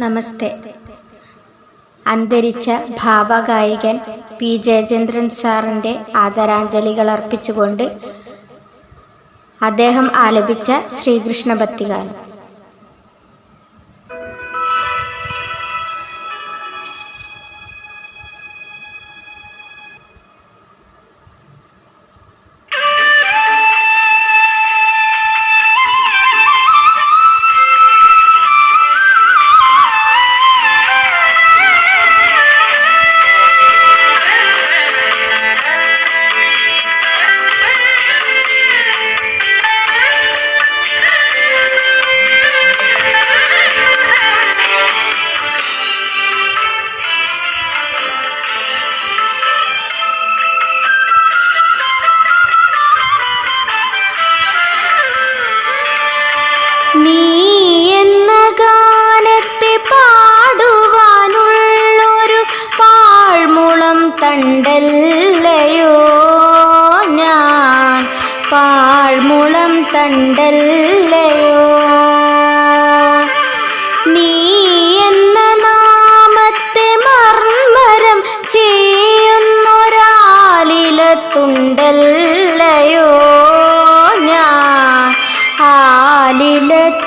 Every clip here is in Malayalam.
നമസ്തേ. അന്തരിച്ച ഭാവഗായകൻ പി. ജയചന്ദ്രൻ സാറിന്റെ ആദരാഞ്ജലികൾ അർപ്പിച്ചുകൊണ്ട് അദ്ദേഹം ആലപിച്ച ശ്രീകൃഷ്ണ ഭക്തിഗാനം. തണ്ടല്ലയോ ഞാൻ? പാഴ്മുളം തണ്ടല്ലയോ? നീ എന്ന നാമത്തെ മർമ്മരം ചെയ്യുന്നൊരാലിലത്തുണ്ടല്ലയോ ഞാൻ? ആലിലത്തുണ്ടല്ലയോ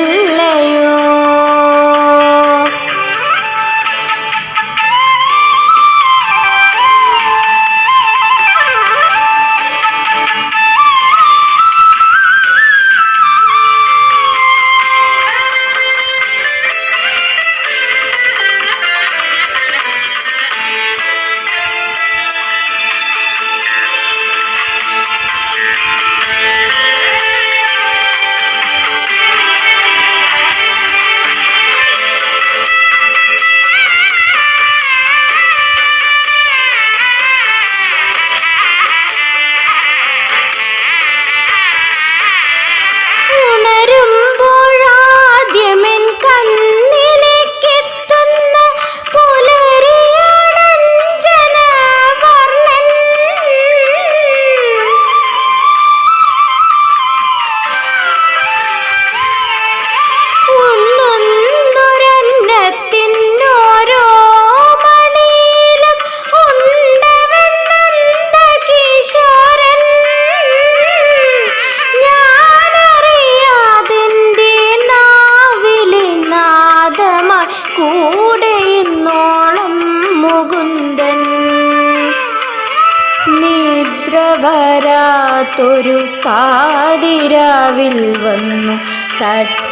വരാത്തൊരു പാതിരാവിൽ വന്നു തട്ടിയുറക്കുന്ന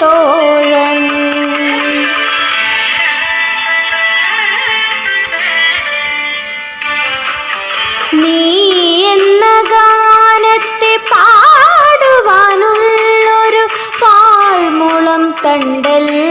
തോഴൻ. നീ എന്ന ഗാനത്തെ പാടുവാനുള്ളൊരു പാഴ്മുളം തണ്ടല്ലയോ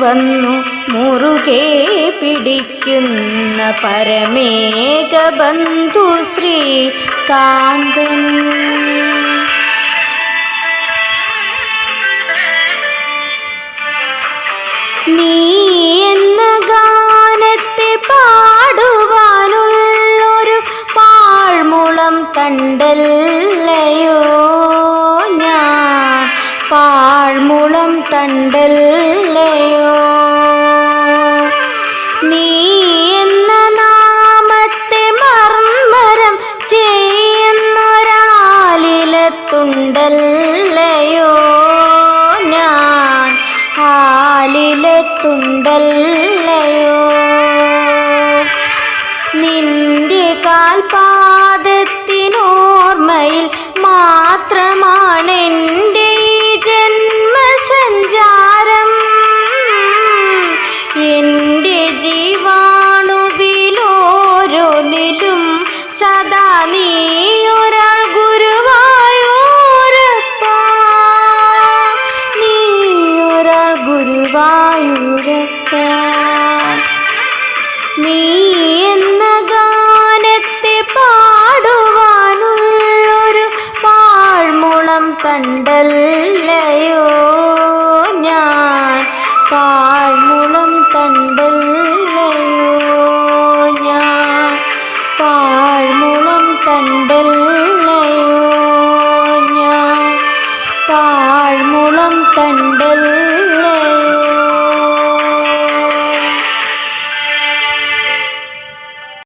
വന്നു മുറുകെ പിടിക്കുന്ന പരമേക ബന്ധു ശ്രീ കാന്തൻ. നീ എന്ന ഗാനത്തെ പാടുവാനുള്ളൊരു പാഴ്മുളം തണ്ടല്ലയോ பாழ்முளம் தண்டல்லையோ? Allah